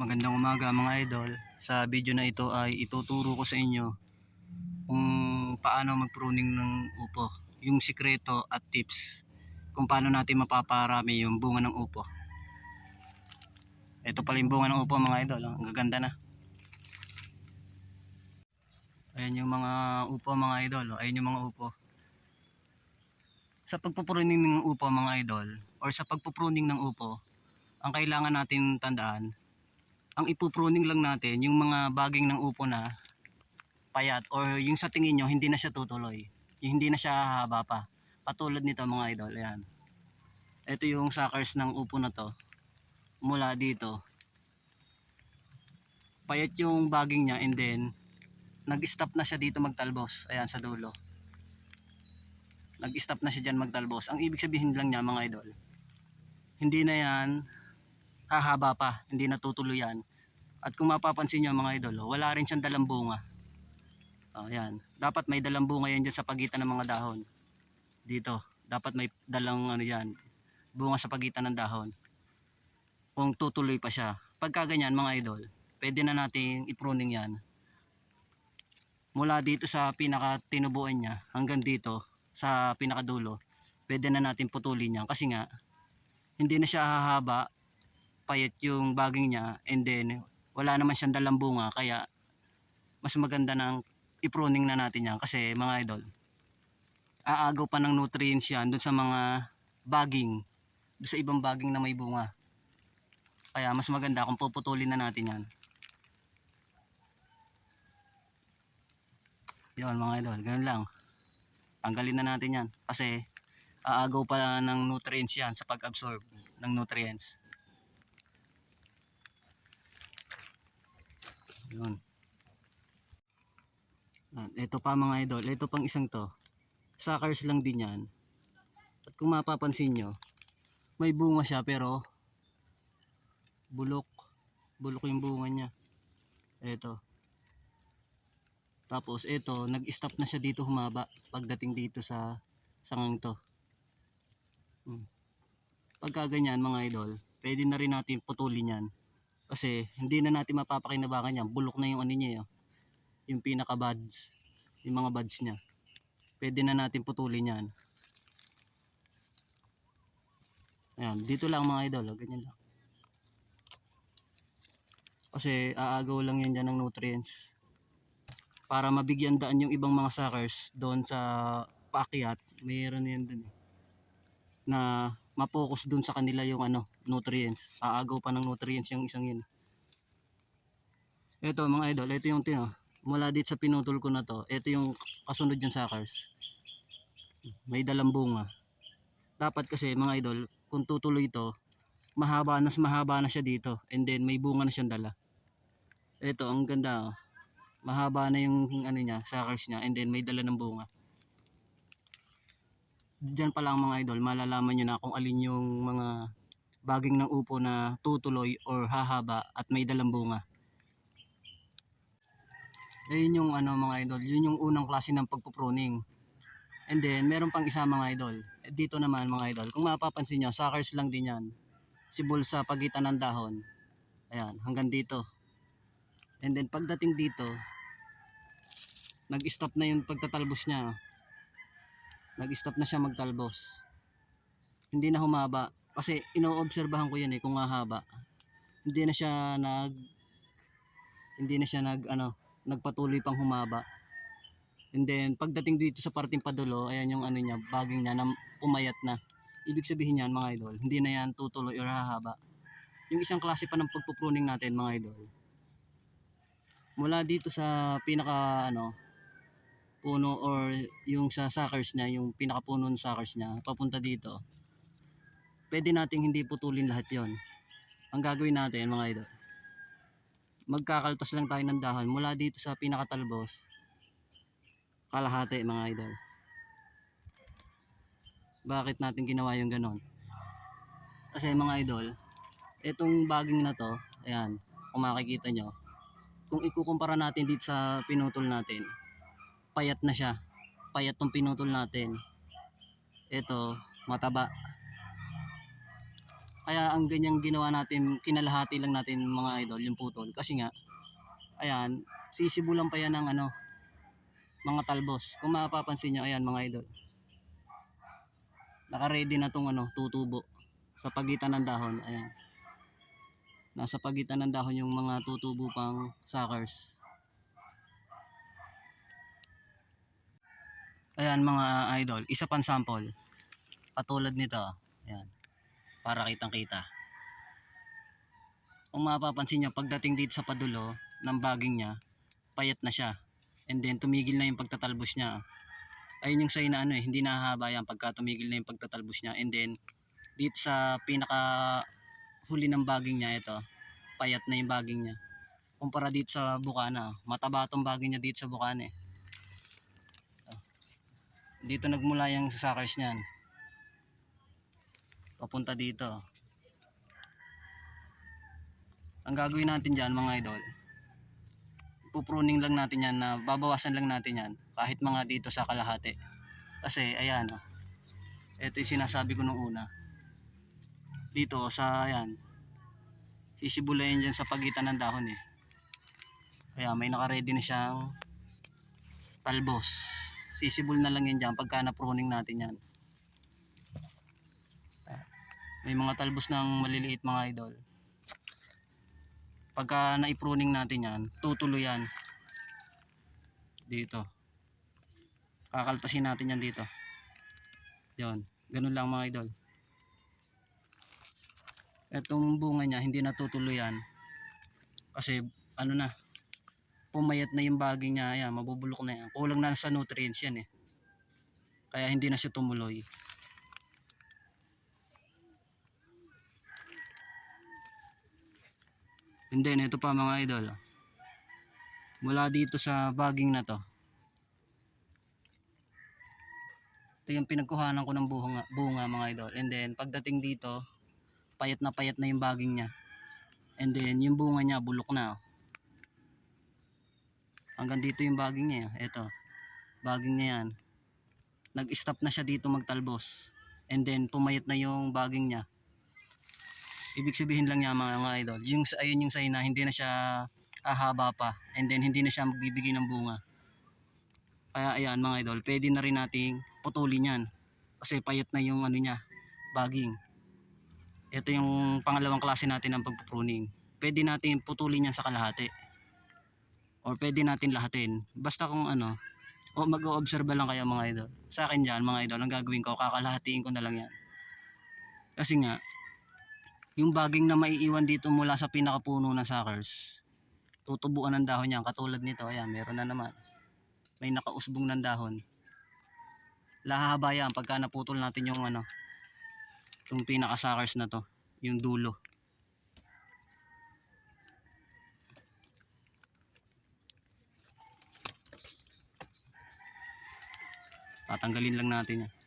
Magandang umaga mga idol. Sa video na ito ay ituturo ko sa inyo kung paano mag-pruning ng upo. Yung sikreto at tips kung paano natin mapaparami yung bunga ng upo. Ito pala yung bunga ng upo mga idol. oh. Ang gaganda na. Ayan yung mga upo mga idol. oh. Ayan yung mga upo. Sa pagpupruning ng upo mga idol or sa pagpupruning ng upo, ang kailangan natin tandaan ang ipupruning lang natin yung mga baging ng upo na payat or yung sa tingin nyo hindi na siya tutuloy. Yung hindi na siya hahaba pa. Katulad nito mga idol ayan. Ito yung suckers ng upo na to. Mula dito payat yung baging niya and then nag stop na siya dito magtalbos ayan sa dulo. Nag stop na siya dyan magtalbos. Ang ibig sabihin lang niya mga idol hindi na yan hahaba pa, hindi natutuloy yan. At kung mapapansin nyo mga idol, wala rin siyang dalang bunga. Oh, yan. Dapat may dalang bunga yan dyan sa pagitan ng mga dahon. Dito, dapat may dalang ano yan, bunga sa pagitan ng dahon. Kung tutuloy pa siya. Pagka ganyan mga idol, pwede na nating ipruning yan. Mula dito sa pinaka tinubuan niya hanggang dito sa pinakadulo, pwede na natin putulin yan kasi nga hindi na siya hahaba payat yung baging niya and then wala naman siyang dalang bunga kaya mas maganda nang ipruning na natin yan. Kasi mga idol aagaw pa ng nutrients yan dun sa mga baging sa ibang baging na may bunga. Kaya mas maganda kung puputulin na natin yan. Yun mga idol ganun lang. Tanggalin na natin yan. Kasi aagaw pa ng nutrients yan sa pag-absorb ng nutrients Yun. At ito pa mga idol, ito pang isang to. Suckers lang din yan. At kung mapapansin nyo, may bunga siya pero bulok. Bulok yung bunga niya. Ito. Tapos ito, nag-stop na siya dito humaba pagdating dito sa sangang to. Hmm. Pagka ganyan mga idol, pwede na rin natin putulin yan. Kasi hindi na natin mapapakinabangan yan. Bulok na yung ano niya yun. Yung pinaka buds. Yung mga buds niya. Pwede na natin putulin yan. Ayan. Dito lang mga idol. oh, Ganyan lang. Kasi aagaw lang yan dyan ng nutrients. Para mabigyan daan yung ibang mga suckers doon sa paakyat. Mayroon yan dun eh. Na mapokus dun sa kanila yung ano, nutrients. Aagaw pa ng nutrients yung isang yun. Ito mga idol, ito yung tino. Mula dito sa pinutol ko na to, ito yung kasunod yung suckers. May dalang bunga. Dapat kasi mga idol, kung tutuloy ito, mahaba nas mahaba na siya dito and then may bunga na siyang dala. Ito, ang ganda oh. Mahaba na yung ano niya, suckers niya and then may dala ng bunga dyan pa lang mga idol, malalaman nyo na kung alin yung mga baging ng upo na tutuloy or hahaba at may dalang bunga. Ayun yung ano mga idol, yun yung unang klase ng pagpupruning. And then, meron pang isa mga idol. Eh, Dito naman mga idol, kung mapapansin nyo, suckers lang din yan. Sibol sa pagitan ng dahon. Ayan, hanggang dito. And then, pagdating dito, nag-stop na yung pagtatalbos niya nag-stop na siya magtalbos. Hindi na humaba kasi inoobserbahan ko yan eh kung hahaba. Hindi na siya nag hindi na siya nag ano, nagpatuloy pang humaba. And then pagdating dito sa parting padulo, ayan yung ano niya, baging niya na pumayat na. Ibig sabihin niyan mga idol, hindi na yan tutuloy or hahaba. Yung isang klase pa ng pagpupruning natin mga idol. Mula dito sa pinaka ano, puno or yung sa suckers niya, yung pinakapuno ng suckers niya, papunta dito, pwede nating hindi putulin lahat yon. Ang gagawin natin mga idol, magkakaltas lang tayo ng dahon mula dito sa pinakatalbos, kalahati mga idol. Bakit natin ginawa yung ganon? Kasi mga idol, itong baging na to, ayan, kung makikita nyo, kung ikukumpara natin dito sa pinutol natin, payat na siya. Payat tong pinutol natin. Ito, mataba. Kaya ang ganyang ginawa natin, kinalahati lang natin mga idol, yung putol. Kasi nga, ayan, sisibulan pa yan ng ano, mga talbos. Kung mapapansin nyo, ayan mga idol. Naka-ready na tong ano, tutubo sa pagitan ng dahon. Ayan. Nasa pagitan ng dahon yung mga tutubo pang suckers. Ayan mga idol, isa pang sample. Katulad nito. Ayan. Para kitang kita. Kung mapapansin nyo, pagdating dito sa padulo ng baging niya, payat na siya. And then tumigil na yung pagtatalbos niya. Ayun yung sign na ano eh, hindi nahahaba yan pagka tumigil na yung pagtatalbos niya. And then dito sa pinaka huli ng baging niya ito, payat na yung baging niya. Kumpara dito sa bukana, mataba tong baging niya dito sa bukana eh. Dito nagmula yung suckers niyan. Papunta dito. Ang gagawin natin dyan mga idol, pupruning lang natin yan na babawasan lang natin yan kahit mga dito sa kalahati. Kasi ayan, oh, ito yung sinasabi ko nung una. Dito sa ayan, sisibulayan dyan sa pagitan ng dahon eh. Kaya may naka-ready na siyang talbos. Sisibol na lang yan dyan pagka na-pruning natin yan. May mga talbos ng maliliit mga idol. Pagka na-pruning natin yan, tutuloy yan. Dito. Kakaltasin natin yan dito. Yon, ganun lang mga idol. Etong bunga niya hindi natutuloy yan. Kasi ano na, pumayat na yung baging niya, ayan, mabubulok na yan. Kulang na sa nutrients yan eh. Kaya hindi na siya tumuloy. And then ito pa mga idol. Mula dito sa baging na to. Ito yung pinagkuhanan ko ng bunga, bunga mga idol. And then pagdating dito, payat na payat na yung baging niya. And then yung bunga niya bulok na. oh. Hanggang dito yung baging niya. Ito. Baging niya yan. Nag-stop na siya dito magtalbos. And then pumayat na yung baging niya. Ibig sabihin lang niya mga, mga idol. Yung ayun yung sign na hindi na siya ahaba pa. And then hindi na siya magbibigay ng bunga. Kaya ayan mga idol, pwede na rin nating putulin yan. Kasi payat na yung ano niya, baging. Ito yung pangalawang klase natin ng pagpupruning. Pwede natin putulin yan sa kalahati. Or pwede natin lahatin. Basta kung ano, o mag-o-observe lang kayo mga idol. Sa akin dyan mga idol, ang gagawin ko, kakalahatiin ko na lang yan. Kasi nga, yung baging na maiiwan dito mula sa pinakapuno ng suckers, tutubuan ng dahon yan. Katulad nito, ayan, meron na naman. May nakausbong ng dahon. Lahahaba yan pagka naputol natin yung ano, yung pinaka-suckers na to, yung dulo. Tatanggalin lang natin yan.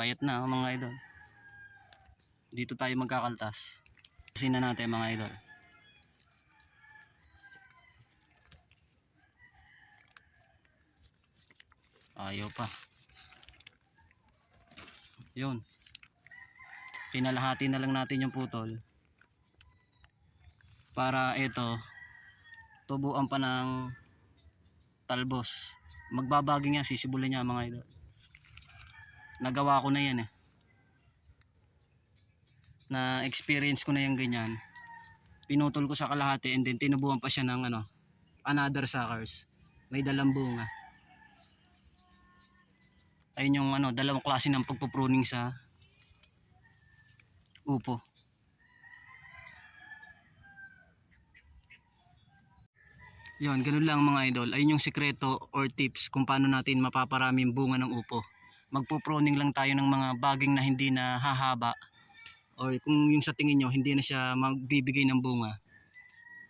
Payat na mga idol. Dito tayo magkakaltas. Kasi na natin mga idol. Ayaw pa. Yun. Pinalahati na lang natin yung putol. Para ito, tubuan pa ng talbos. Magbabaging yan, sisibulan niya mga idol. Nagawa ko na yan eh. Na experience ko na yung ganyan. Pinutol ko sa kalahati and then tinubuan pa siya ng ano, another suckers. May dalang bunga. Ayun yung ano, dalawang klase ng pagpupruning sa upo. Yon, ganun lang mga idol. Ayun yung sikreto or tips kung paano natin mapaparami yung bunga ng upo. Magpo-pruning lang tayo ng mga baging na hindi na hahaba or kung yung sa tingin nyo hindi na siya magbibigay ng bunga.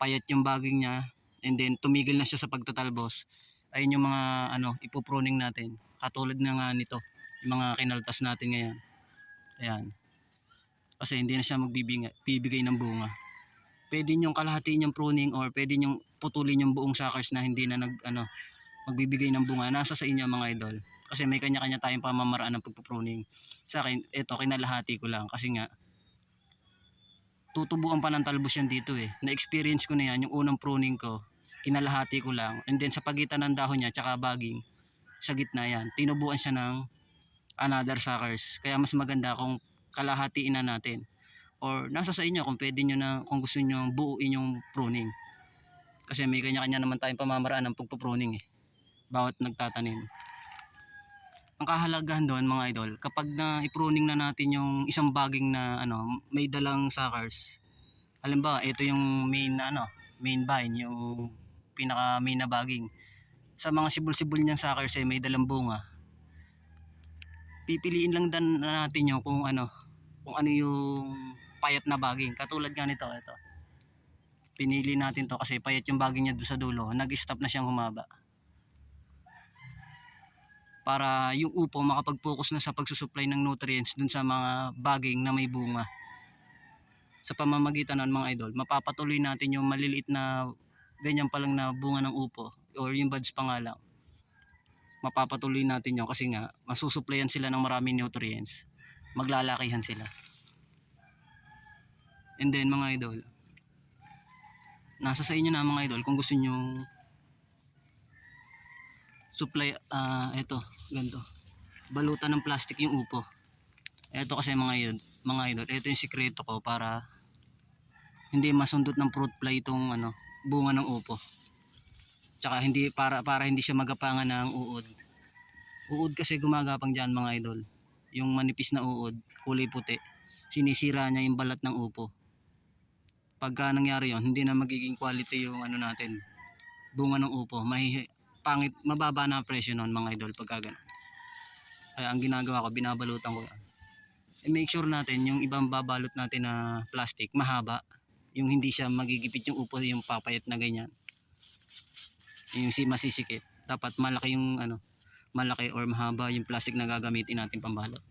Payat yung baging niya and then tumigil na siya sa pagtatalbos. Ayun yung mga ano, ipopruning natin. Katulad na nga nito, yung mga kinaltas natin ngayon. Ayan. Kasi hindi na siya magbibigay bibigay ng bunga pwede nyong kalahatiin yung pruning or pwede nyong putulin yung buong suckers na hindi na nag ano magbibigay ng bunga nasa sa inyo mga idol Kasi may kanya-kanya tayong pamamaraan ng pagpupruning. Sa akin, ito, kinalahati ko lang. Kasi nga, tutubuan pa ng talbos yan dito eh. Na-experience ko na yan, yung unang pruning ko, kinalahati ko lang. And then sa pagitan ng dahon niya, tsaka baging, sa gitna yan, tinubuan siya ng another suckers. Kaya mas maganda kung kalahatiin na natin. Or nasa sa inyo kung pwede nyo na, kung gusto nyo buuin yung pruning. Kasi may kanya-kanya naman tayong pamamaraan ng pagpupruning eh. Bawat nagtatanim. Ang kahalagahan doon mga idol, kapag na i-pruning na natin yung isang baging na ano, may dalang suckers. Halimbawa, ito yung main na ano, main vine, yung pinaka main na baging. Sa mga sibol-sibol niyang suckers eh, may dalang bunga. Pipiliin lang dan na natin yung kung ano, kung ano yung payat na baging. Katulad nga nito, ito. Pinili natin to kasi payat yung baging niya doon sa dulo. Nag-stop na siyang humaba. Para yung upo makapag-focus na sa pagsusupply ng nutrients dun sa mga baging na may bunga. Sa pamamagitan ng mga idol, mapapatuloy natin yung maliliit na ganyan pa lang na bunga ng upo or yung buds pa nga lang. Mapapatuloy natin yun kasi nga masusupplyan sila ng maraming nutrients. Maglalakihan sila. And then mga idol, nasa sa inyo na mga idol kung gusto nyo supply, ah ito, ganito. Balutan ng plastic yung upo. Ito kasi mga idol, mga idol, ito yung sikreto ko para hindi masundot ng fruit fly itong ano, bunga ng upo. Tsaka hindi para para hindi siya magapangan ng uod. Uod kasi gumagapang diyan mga idol. Yung manipis na uod, kulay puti. Sinisira niya yung balat ng upo. Pagka nangyari yon, hindi na magiging quality yung ano natin, bunga ng upo. Mahihi, pangit, mababa na presyo nun mga idol pagka ganun. Kaya ang ginagawa ko, binabalutan ko. Eh, make sure natin yung ibang babalot natin na plastic, mahaba. Yung hindi siya magigipit yung upo, yung papayat na ganyan. Yung si masisikip. Dapat malaki yung ano, malaki or mahaba yung plastic na gagamitin natin pambalot.